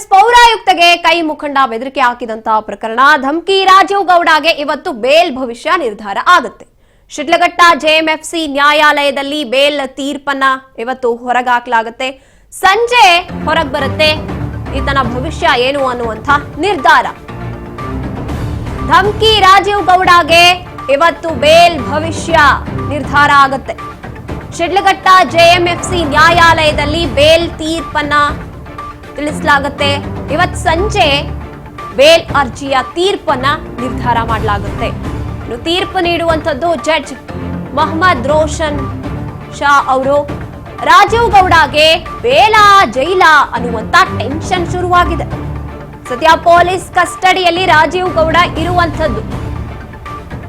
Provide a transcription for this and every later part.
S ಪೌರಾಯುಕ್ತಗೆ ಕೈ ಮುಖಂಡ ಬೆದರಿಕೆ ಹಾಕಿದಂತಹ ಪ್ರಕರಣ ಧಮ್ಕಿ ರಾಜೀವ್ ಗೌಡಗೆ ಇವತ್ತು ಬೇಲ್ ಭವಿಷ್ಯ ನಿರ್ಧಾರ ಆಗುತ್ತೆ. ಶಿಡ್ಲಘಟ್ಟ ಜೆಎಂಎಫ್ಸಿ ನ್ಯಾಯಾಲಯದಲ್ಲಿ ಬೇಲ್ ತೀರ್ಪನ್ನ ಇವತ್ತು ಹೊರಗಾಕಲಾಗುತ್ತೆ. ಸಂಜೆ ಹೊರಗ್ ಬರುತ್ತೆ. ಈತನ ಭವಿಷ್ಯ ಏನು ಅನ್ನುವಂಥ ನಿರ್ಧಾರ. ಧಮ್ಕಿ ರಾಜೀವ್ ಗೌಡಗೆ ಇವತ್ತು ಬೇಲ್ ಭವಿಷ್ಯ ನಿರ್ಧಾರ ಆಗುತ್ತೆ. ಶಿಡ್ಲಘಟ್ಟ ಜೆಎಂಎಫ್ಸಿ ನ್ಯಾಯಾಲಯದಲ್ಲಿ ಬೇಲ್ ತೀರ್ಪನ್ನ ತಿಳಿಸಲಾಗುತ್ತೆ. ಇವತ್ ಸಂಜೆ ಬೇಲ್ ಅರ್ಜಿಯ ತೀರ್ಪನ್ನ ನಿರ್ಧಾರ ಮಾಡಲಾಗುತ್ತೆ. ತೀರ್ಪು ನೀಡುವಂಥದ್ದು ಜಡ್ಜ್ ಮೊಹಮ್ಮದ್ ರೋಷನ್ ಶಾ ಅವರು. ರಾಜೀವ್ ಗೌಡಗೆ ಬೇಲಾ ಜೈಲಾ ಅನ್ನುವಂತ ಟೆನ್ಷನ್ ಶುರುವಾಗಿದೆ. ಸದ್ಯ ಪೊಲೀಸ್ ಕಸ್ಟಡಿಯಲ್ಲಿ ರಾಜೀವ್ ಗೌಡ ಇರುವಂತದ್ದು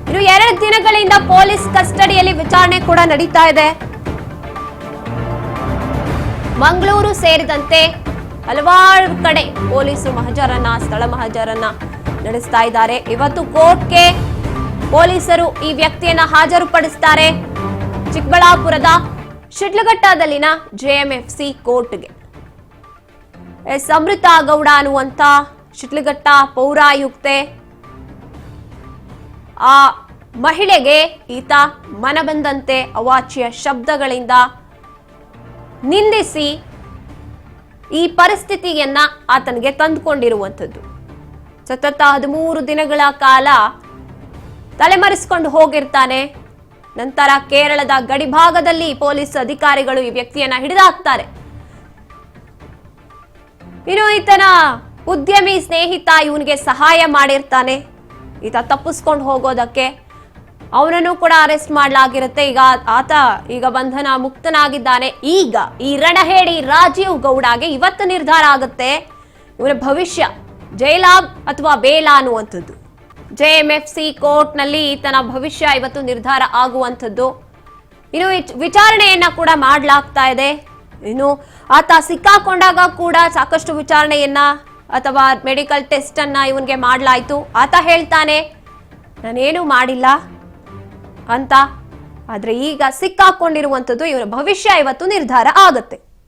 ಇನ್ನು ಎರಡು ದಿನಗಳಿಂದ ಪೊಲೀಸ್ ಕಸ್ಟಡಿಯಲ್ಲಿ ವಿಚಾರಣೆ ಕೂಡ ನಡೀತಾ ಇದೆ. ಮಂಗಳೂರು ಸೇರಿದಂತೆ ಹಲವಾರು ಕಡೆ ಪೊಲೀಸರು ಮಹಜರನ್ನ, ಸ್ಥಳ ಮಹಜರನ್ನ ನಡೆಸ್ತಾ ಇದ್ದಾರೆ. ಇವತ್ತು ಕೋರ್ಟ್ಗೆ ಪೊಲೀಸರು ಈ ವ್ಯಕ್ತಿಯನ್ನ ಹಾಜರುಪಡಿಸ್ತಾರೆ. ಚಿಕ್ಕಬಳ್ಳಾಪುರದ ಶಿಡ್ಲಘಟ್ಟದಲ್ಲಿನ ಜೆಎಂಎಫ್ಸಿ ಕೋರ್ಟ್ಗೆ. ಎಸ್. ಅಮೃತ ಗೌಡ ಅನ್ನುವಂತ ಶಿಡ್ಲಘಟ್ಟ ಪೌರಾಯುಕ್ತೆ. ಆ ಮಹಿಳೆಗೆ ಈತ ಮನಬಂದಂತೆ ಅವಾಚ್ಯ ಶಬ್ದಗಳಿಂದ ನಿಂದಿಸಿ ಈ ಪರಿಸ್ಥಿತಿಯನ್ನ ಆತನಿಗೆ ತಂದುಕೊಂಡಿರುವಂಥದ್ದು. ಸತತ ಹದಿಮೂರು ದಿನಗಳ ಕಾಲ ತಲೆಮರೆಸಿಕೊಂಡು ಹೋಗಿರ್ತಾನೆ. ನಂತರ ಕೇರಳದ ಗಡಿಭಾಗದಲ್ಲಿ ಪೊಲೀಸ್ ಅಧಿಕಾರಿಗಳು ಈ ವ್ಯಕ್ತಿಯನ್ನ ಹಿಡಿದಾಕ್ತಾರೆ. ಇನ್ನು ಈತನ ಉದ್ಯಮಿ ಸ್ನೇಹಿತ ಇವನಿಗೆ ಸಹಾಯ ಮಾಡಿರ್ತಾನೆ. ಈತ ತಪ್ಪಿಸ್ಕೊಂಡು ಹೋಗೋದಕ್ಕೆ ಅವನನ್ನು ಕೂಡ ಅರೆಸ್ಟ್ ಮಾಡಲಾಗಿರುತ್ತೆ. ಈಗ ಆತ ಈಗ ಬಂಧನ ಮುಕ್ತನಾಗಿದ್ದಾನೆ. ಈಗ ಈ ರಣಹೇಡಿ ರಾಜೀವ್ ಗೌಡಾಗೆ ಇವತ್ತು ನಿರ್ಧಾರ ಆಗುತ್ತೆ. ಇವರ ಭವಿಷ್ಯ ಜೈಲಾಬ್ ಅಥವಾ ಬೇಲಾ ಅನ್ನುವಂಥದ್ದು. ಜೆ ಎಂ ಎಫ್ ಸಿ ಕೋರ್ಟ್ನಲ್ಲಿ ಈತನ ಭವಿಷ್ಯ ಇವತ್ತು ನಿರ್ಧಾರ ಆಗುವಂಥದ್ದು. ಇನ್ನು ವಿಚ್- ವಿಚಾರಣೆಯನ್ನ ಕೂಡ ಮಾಡಲಾಗ್ತಾ ಇದೆ. ಇನ್ನು ಆತ ಸಿಕ್ಕಾಕೊಂಡಾಗ ಕೂಡ ಸಾಕಷ್ಟು ವಿಚಾರಣೆಯನ್ನ ಅಥವಾ ಮೆಡಿಕಲ್ ಟೆಸ್ಟ್ ಅನ್ನ ಇವನ್ಗೆ ಮಾಡಲಾಯ್ತು. ಆತ ಹೇಳ್ತಾನೆ, ನಾನೇನು ಮಾಡಿಲ್ಲ. ಅಂತ. ಆದ್ರೆ ಈಗ ಸಿಕ್ಕಾಕೊಂಡಿರುವಂಥದ್ದು ಇವರ ಭವಿಷ್ಯ ಇವತ್ತು ನಿರ್ಧಾರ ಆಗುತ್ತೆ.